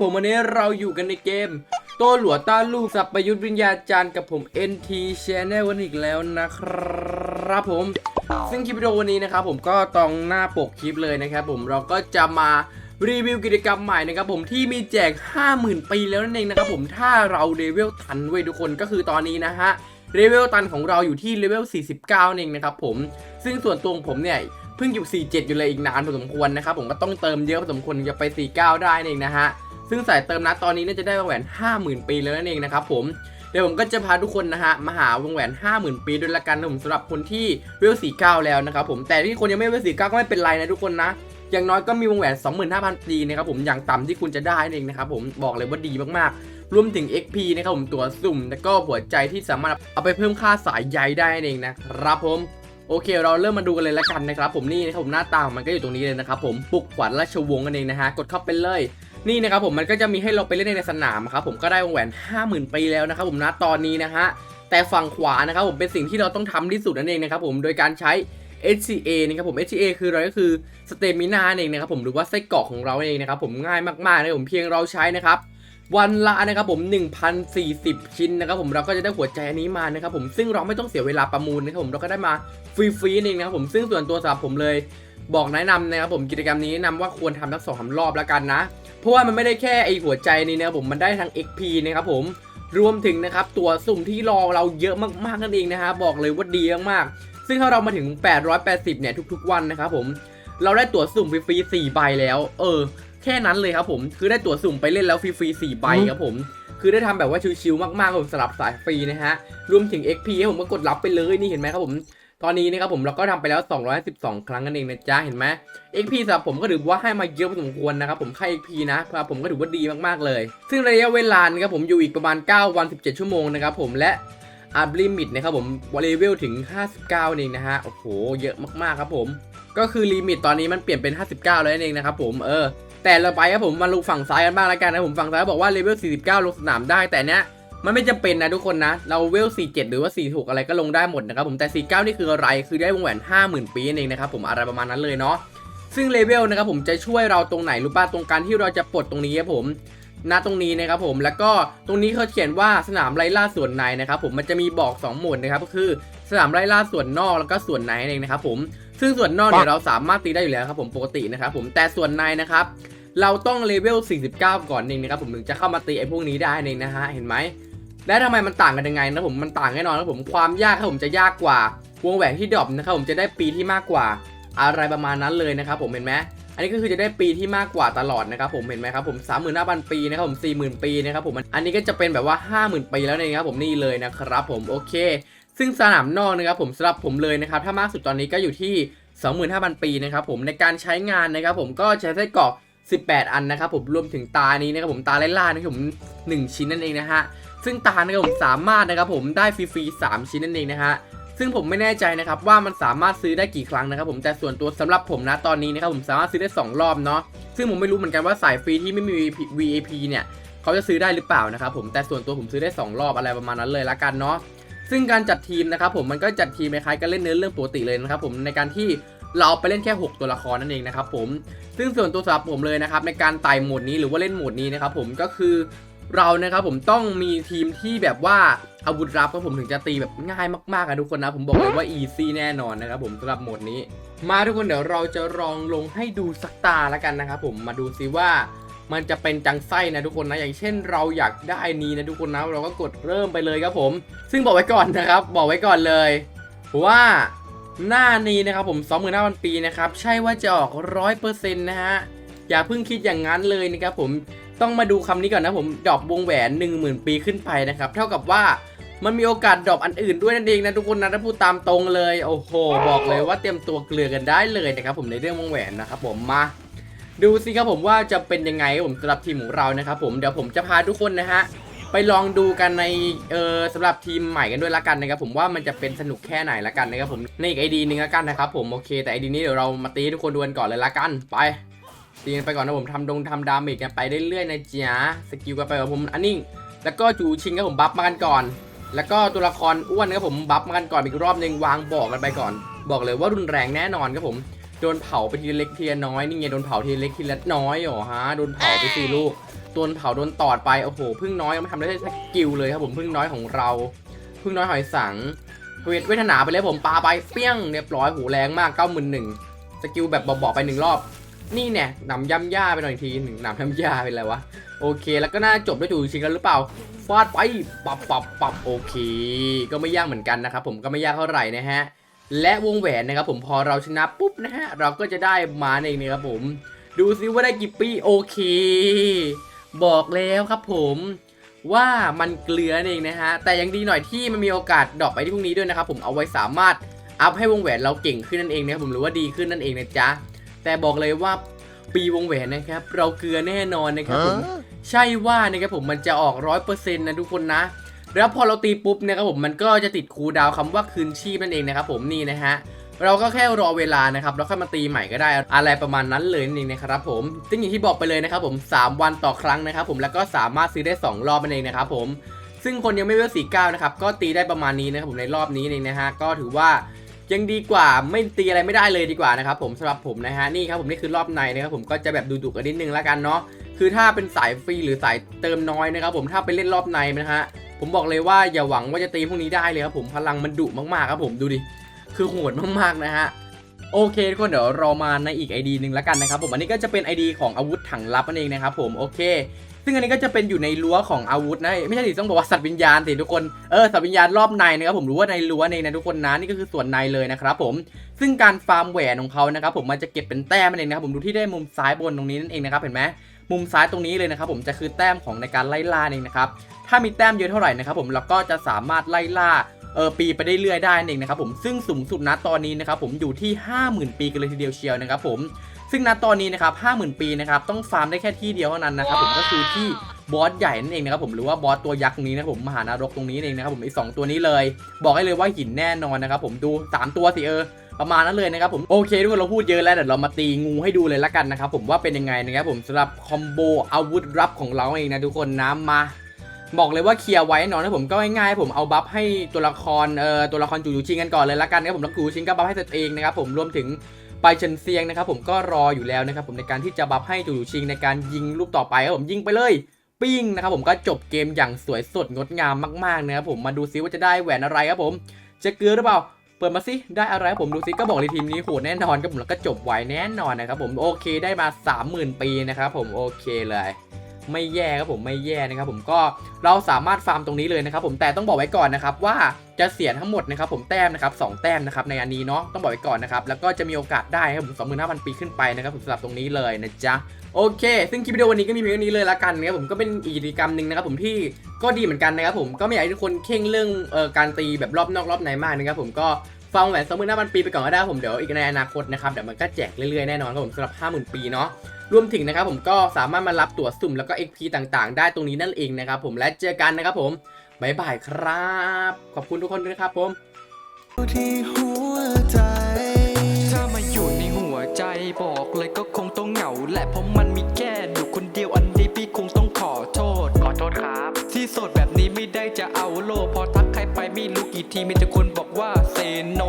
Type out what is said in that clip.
ผมวันนี้เราอยู่กันในเกม โตหลัวต้าลูกสับประยุทธ์วิญญาจารย์กับผม NT Channel กันอีกแล้วนะครับผม ซึ่งคลิปวิดีโอวันนี้นะครับผมก็ตรงหน้าปกคลิปเลยนะครับผมเราก็จะมารีวิวกิจกรรมใหม่นะครับผมที่มีแจก 50,000 ปีแล้วนั่นเองนะครับผมถ้าเราเลเวลทันเว้ยทุกคนก็คือตอนนี้นะฮะเลเวลตันของเราอยู่ที่เลเวล 49นั่นเองนะครับผมซึ่งส่วนตัวของผมเนี่ยเพิ่งอยู่ 47 อยู่เลยอีกนานพอสมควรนะครับผมก็ต้องเติมเยอะพอสมควรจะไป 49 ได้นั่นเองนะฮะ ซึ่งสายเติมนะตอนนี้น่าจะได้วงแหวน 50,000 ปีแล้วนั่นเองนะครับผมเดี๋ยวผมก็จะพาทุกคนนะฮะมาหาวงแหวน 50,000 ปีด้วยละกันนะผมสำหรับคนที่เวล49 แล้วนะครับผมแต่ที่คนยังไม่เวล49 ก็ไม่เป็นไรนะทุกคนนะอย่างน้อยก็มีวงแหวน 25,000 ปีนะครับผมอย่างต่ำที่คุณจะได้นั่นเองนะครับผมบอกเลยว่าดีมากๆ รวมถึง XP นะครับผมตัวสุ่ม แล้วก็หัวใจที่สามารถเอาไปเพิ่มค่าสายใยได้นั่นเองนะครับผมโอเค เราเริ่มมาดูกันเลยละกันนะครับผมนี่นะครับผมหน้าตาของมันก็อยู่ตรงนี้เลยนะครับผมปุกขวัญราชวงศ์กันเองนะฮะกดเข้าไปเลย นี่นะครับผมมันก็จะมีให้เราไปเล่นในสนามครับผมก็ได้วงแหวน 50,000ปีแล้วนะครับผมนะตอนนี้นะฮะแต่ฝั่งขวานะครับผมเป็นสิ่งที่เราต้องทำที่สุดนั่นเองนะครับผมโดยการใช้ HCA นะครับผม HCA คืออะไรก็คือสเตมินาเองนะครับผมหรือว่าไส้กรอกของเราเองนะครับผมง่ายมากๆนะครับผมเพียงเราใช้นะครับวันละนะครับผม1,040 ชิ้นนะครับผมเราก็จะได้หัวใจอันนี้มานะครับผมซึ่งเราไม่ต้องเสียเวลาประมูลนะครับผมเราก็ได้มาฟรีๆเองนะครับผมซึ่งส่วนตัวสำหรับผมเลย บอกแนะนำนะครับผมกิจกรรมนี้แนะนำว่าควรทำทั้งสองสารอบแล้วกันนะ ราะว่ามันไม่ได้แค่ไอหัวใจนี้นะผมมันได้ทั้ง XP นะครับผมรวมถึงนะครับตัวสุ่มที่รอเราเยอะมากๆนั่นเองนะฮะบอกเลยว่าดีมากๆซึ่งถ้าเรามาถึง 880 เนี่ยทุกๆวันนะครับผมเราได้ตั๋วสุ่มฟรีๆ4ใบแล้ว เออ แค่นั้นเลยครับผม คือได้ตั๋วสุ่มไปเล่นแล้วฟรีๆ4ใบครับผม คือได้ทำแบบว่าชิวๆมากๆผมสำหรับสายฟรีนะฮะ รวมถึง XP ให้ผมก็กดรับไปเลยนี่เห็นไหมครับผม ตอนนี้นะครับผมเราก็ทำไปแล้ว212ครั้งนั่นเองนะจ๊ะเห็นไหม XP สำหรับผมก็ถือว่าให้มาเยอะพอสมควรนะครับผมค่า XP นะสำหรับผมก็ถือว่าดีมากๆเลย ซึ่งระยะเวลานะครับผมอยู่อีกประมาณ 9 วัน 17 ชั่วโมงนะครับผมและอัพลิมิตนะครับผมเลเวลถึง 59เองนะฮะโอ้โหเยอะมากๆครับผมก็คือลิมิตตอนนี้มันเปลี่ยนเป็น 59 แล้วนั่นเองนะครับผมเออแต่เราไปครับผมมาลงฝั่งซ้ายกันบ้างแล้วกันนะผมฝั่งซ้ายบอกว่าเลเวล49 ลงสนามได้แต่เนี้ย มันไม่จำเป็นนะทุกคนนะ เราเวล 47 หรือว่า 46 อะไรก็ลงได้หมดนะครับผมแต่ 49 นี่คืออะไร คือได้วงแหวน 50,000 ปีนั่นเองนะครับผมอะไรประมาณนั้นเลยเนาะซึ่งเลเวลนะครับผมจะช่วยเราตรงไหนรู้ป่ะตรงการที่เราจะปลดตรงนี้ครับผมณตรงนี้นะครับผมแล้วก็ตรงนี้เขาเขียนว่าสนามไล่ล่าส่วนในนะครับผมมันจะมีบอก 2 หมวดนะครับก็คือสนามไล่ล่าส่วนนอกแล้วก็ส่วนในนั่นเองนะครับผมซึ่งส่วนนอกเนี่ยเราสามารถตีได้อยู่แล้วครับผมปกตินะครับผมแต่ส่วนในนะครับ เราต้องเลเวล 49 ก่อนเองนะครับผมถึงจะเข้ามาตีไอ้พวกนี้ได้เองนะฮะเห็นไหมและทำไมมันต่างกันยังไงนะผมมันต่างแน่นอนครับผมความยากครับผมจะยากกว่าวงแหวนที่ดรอปนะครับผมจะได้ปีที่มากกว่าอะไรประมาณนั้นเลยนะครับผมเห็นไหมอันนี้ก็คือจะได้ปีที่มากกว่าตลอดนะครับผมเห็นไหมครับผม35,000ปีนะครับผม40,000ปีนะครับผมอันนี้ก็จะเป็นแบบว่า50,000ปีแล้วเองครับผมนี่เลยนะครับผมโอเค ซึ่งสนามนอกนะครับผมสำหรับผมเลยนะครับถ้ามากสุดตอนนี้ก็อยู่ที่ 25,000 ปีนะครับผมในการใช้งานนะครับผมก็ใช้ไส้กรอก 18 อันนะครับผมรวมถึงตานี้นะครับผมตาไล่ล่านะครับผม1ชิ้นนั่นเองนะฮะซึ่งตานะครับผมสามารถนะครับผมได้ฟรีๆ3ชิ้นนั่นเองนะฮะซึ่งผมไม่แน่ใจนะครับว่ามันสามารถซื้อได้กี่ครั้งนะครับผมแต่ส่วนตัวสำหรับผมนะตอนนี้นะครับผมสามารถซื้อได้ 2 รอบเนาะซึ่งผมไม่รู้เหมือนกันว่าสายฟรีที่ไม่มี VAP เนี่ยเขาจะซื้อได้หรือเปล่านะครับผมแต่ส่วนตัวผมซื้อได้ 2 รอบอะไรประมาณนั้นเลยละกันเนาะซึ่งการจัดทีมนะครับผมมันก็จัดทีมคล้ายๆกันเล่นเนื้อเรื่องปกติเลยนะครับผมในการที่ เราไปเล่นแค่ 6 ตัวละครนั่นเองนะครับผมซึ่งส่วนตัวสำหรับผมเลยนะครับในการไต่โหมดนี้หรือว่าเล่นโหมดนี้นะครับผมก็คือเรานะครับผมต้องมีทีมที่แบบว่าอาวุธลับครับผมถึงจะตีแบบง่ายมากๆอะทุกคนนะผมบอกเลยว่า easy แน่นอนนะครับผมสำหรับโหมดนี้ มาทุกคนเดี๋ยวเราจะลองลงให้ดูสักตาแล้วกันนะครับผมมาดูซิว่ามันจะเป็นจังไส้นะทุกคนนะอย่างเช่นเราอยากได้นี้นะทุกคนนะเราก็กดเริ่มไปเลยครับผม ซึ่งบอกไว้ก่อนนะครับ บอกไว้ก่อนเลยว่า หน้านี้นะครับผม25,000ปีนะครับ ใช่ว่าจะออกร้อยเปอร์เซ็นต์นะฮะ อย่าเพิ่งคิดอย่างนั้นเลยนะครับผม ต้องมาดูคำนี้ก่อนนะผม ดอปวงแหวน10,000ปีขึ้นไปนะครับ เท่ากับว่ามันมีโอกาสดรอปอันอื่นด้วยนั่นเองนะทุกคนนะถ้าพูดตามตรงเลย โอ้โห บอกเลยว่าเตรียมตัวเกลือกันได้เลยนะครับผมในเรื่องวงแหวนนะครับผมมา ดูสิครับผมว่าจะเป็นยังไงผมสำหรับทีมของเรานะครับผมเดี๋ยวผมจะพาทุกคนนะฮะ ไปลองดูกันในเออสำหรับทีมใหม่กันด้วยละกันนะครับผมว่ามันจะเป็นสนุกแค่ไหนละกันนะครับผมในอีกไอดีหนึ่งละกันนะครับผมโอเค แต่ไอดีนี้เดี๋ยวเรามาตีให้ทุกคนดูกันก่อนเลยละกันไปตีกันไปก่อนนะผมทำดงทำดาเมจกันไปเรื่อยๆนะจ๊ะสกิลกันไปกับผมอันนี้แล้วก็จูชิงครับผมบัฟมากันก่อน แล้วก็ตัวละครอ้วนครับผมบัฟมากันก่อนอีกรอบหนึ่งวางบอกกันไปก่อน บอกเลยว่ารุนแรงแน่นอนครับผม โดนเผาไปทีเล็กทีน้อยนี่ไงโดนเผาทีเล็กทีละน้อยเหรอฮะโดนเผาไปสี่ลูกโดนเผาโดนตอดไปโอ้โหพึ่งน้อยยังไม่ทำได้สกิลเลยครับผมพึ่งน้อยของเราพึ่งน้อยหอยสังเวทเวทนาไปเลยผมปาไปเปี้ยงเรียบร้อยหูแรงมากเก้าหมื่นหนึ่งสกิลแบบเบาๆไปหนึ่งรอบ นี่เนี่ยหนำย่ำย่าไปหน่อยทีหนึ่งนำย่ำย่าเป็นไรวะโอเค แล้วก็น่าจบด้วยจูชิงกันหรือเปล่าฟาดไปปับปับปับโอเค ก็ไม่ยากเหมือนกันนะครับผมก็ไม่ยากเท่าไหร่นะฮะ และวงแหวนนะครับผมพอเราชนะปุ๊บนะฮะเราก็จะได้มาเองนะครับผม ดูซิว่าได้กี่ปีโอเค บอกแล้วครับผมว่ามันเกลือนั่นเองนะฮะแต่ยังดีหน่อยที่มันมีโอกาสดรอปไปที่พรุ่งนี้ด้วยนะครับผมเอาไว้สามารถอัพให้วงแหวนเราเก่งขึ้นนั่นเองนะครับผมหรือว่าดีขึ้นนั่นเองนะจ๊ะแต่บอกเลยว่าปีวงแหวนนะครับ เราเกลือแน่นอนนะครับผมใช่ว่านะครับผมมันจะออกร้อยเปอร์เซ็นต์นะทุกคนนะ แล้วพอเราตีปุ๊บนะครับผมมันก็จะติดคูดาวน์คำว่าคืนชีพนั่นเองนะครับผมนี่นะฮะเราก็แค่รอเวลานะครับแล้วค่อยมาตีใหม่ก็ได้อะไรประมาณนั้นเลยนั่นเองนะครับผมซึ่งอย่างที่บอกไปเลยนะครับผม 3 วันต่อครั้งนะครับผมแล้วก็สามารถซื้อได้ 2 รอบนั่นเองนะครับผมซึ่งคนยังไม่เวลสี่เก้านะครับก็ตีได้ประมาณนี้นะครับผมในรอบนี้เองนะฮะก็ถือว่ายังดีกว่าไม่ตีอะไรไม่ได้เลยดีกว่านะครับผมสำหรับผมนะฮะนี่ครับผมนี่คือรอบในนะครับผมก็จะแบบดุๆกันนิดนึงแล้วกันเนาะคือถ้าเป็นสายฟรีหรือสายเติมน้อยนะครับผมถ้าไปเล่นรอบในนะฮะ ผมบอกเลยว่าอย่าหวังว่าจะตีพวกนี้ได้เลยครับผมพลังมันดุมากๆครับผมดูดิคือโหดมากๆนะฮะโอเคทุกคนเดี๋ยวเรามาในอีก ID หนึ่งแล้วกันนะครับผมอันนี้ก็จะเป็น ID ของอาวุธถังลับนั่นเองนะครับผมโอเค ซึ่งอันนี้ก็จะเป็นอยู่ในรั้วของอาวุธนะไม่ใช่สิต้องบอกว่าสัตว์วิญญาณสิทุกคนเออสัตว์วิญญาณรอบในนะครับผมรู้ว่าในรั้วในนะทุกคนนะนี่ก็คือส่วนในเลยนะครับผมซึ่งการฟาร์มแหวนของเขานะครับผมมันจะเก็บเป็นแต้มนั่นเองนะครับผมดูที่ได้มุมซ้ายบนตรงนี้นั่นเองนะครับเห็นไหมมุมซ้ายตรงนี้เลยนะครับผมจะคือแต้มของในการไล่ล่าเองนะครับถ้ามีแต้มเยอะเท่าไหร่นะครับผมเราก็จะสามารถไล่ล่าเออปีไปได้เรื่อยได้นั่นเองนะครับผมซึ่งสูงสุดณตอนนี้นะครับผมอยู่ที่ 50,000 ปีกันเลยทีเดียวเชียวนะครับผมซึ่งณตอนนี้นะครับ50,000 ปีนะครับต้องฟาร์มได้แค่ที่เดียวเท่านั้นนะครับผมก็คือที่บอสใหญ่นั่นเองนะครับผมหรือว่าบอสตัวยักษ์ตรงนี้นะครับผมมหานรกตรงนี้เองนะครับผมไอ้สองตัวนี้เลย บอกให้เลยว่าหินแน่นอนนะครับผมดู 3 ตัวสิเออประมาณนั้นเลยนะครับผมโอเคทุกคนเราพูดเยอะแล้วเดี๋ยวเรามาตีงูให้ดูเลยละกันนะครับผมว่าเป็นยังไงนะครับผมสำหรับคอมโบอาวุธลับของเราเองนะทุกคนนะมาบอกเลยว่าเคลียร์ไว้แน่นอนนะผมก็ง่ายๆผมเอาบัฟให้ตัวละครเอ่อตัวละครจูจูชิงกันก่อนเลยละกันนะครับผมแล้วจูจูชิงก็บัฟให้ตัวเองนะครับผมรวมถึง ไปเชนเซียงนะครับผมก็รออยู่แล้วนะครับผมในการที่จะบัฟให้จูจูชิงในการยิงลูกต่อไปครับผมยิงไปเลยปิ้งนะครับผมก็จบเกมอย่างสวยสดงดงามมากๆนะครับผมมาดูซิว่าจะได้แหวนอะไรครับผม จะเกลือหรือเปล่าเปิดมาสิได้อะไรครับผมดูซิก็บอกเลยทีมนี้โหดแน่นอนครับผมแล้วก็จบไวแน่นอนนะครับผมโอเคได้มา 30,000 ปีนะครับผมโอเคเลย ไม่แย่ครับผมไม่แย่นะครับผมก็เราสามารถฟาร์มตรงนี้เลยนะครับผมแต่ต้องบอกไว้ก่อนนะครับว่าจะเสียทั้งหมดนะครับผมแต้มนะครับสองแต้มนะครับในอันนี้เนาะต้องบอกไว้ก่อนนะครับแล้วก็จะมีโอกาสได้ครับผม25,000ปีขึ้นไปนะครับผมสำหรับตรงนี้เลยนะจ๊ะโอเค ซึ่งคลิปวิดีโอวันนี้ก็มีเพียงเท่านี้เลยละกันนะครับผมก็เป็นอีกกิจกรรมหนึ่งนะครับผมที่ก็ดีเหมือนกันนะครับผมก็ไม่อยากให้ทุกคนเข่งเรื่องเอ่อการตีแบบรอบนอกรอบในมากนะครับผมก็ฟังแหวนสองหมื่นห้าพันปีไปก่อนก็ได้ผมเดี๋ยวอีกในอนาคตนะครับเดี๋ยวมันก็แจกเรื่อยๆแน่นอนครับผมสำหรับห้าหมื่นปีเนาะ รวมถึงนะครับผมก็สามารถมารับตั๋วสุ่มแล้วก็ XP ต่างๆ ได้ตรงนี้นั่นเองนะครับผมและเจอกันนะครับผมบ๊ายบายครับ ขอบคุณทุกคนด้วยนะครับผมที่หัวใจถ้ามาอยู่ในหัวใจบอกเลยก็คงต้องเหงาแหละเพราะมันมีแค่อยู่คนเดียวอันนี้พี่คงต้องขอโทษ ขอโทษครับ ที่โสดแบบนี้ไม่ได้จะเอาโลกพอทักใครไปไม่รู้กี่ทีมีแต่คนบอกว่าเซโน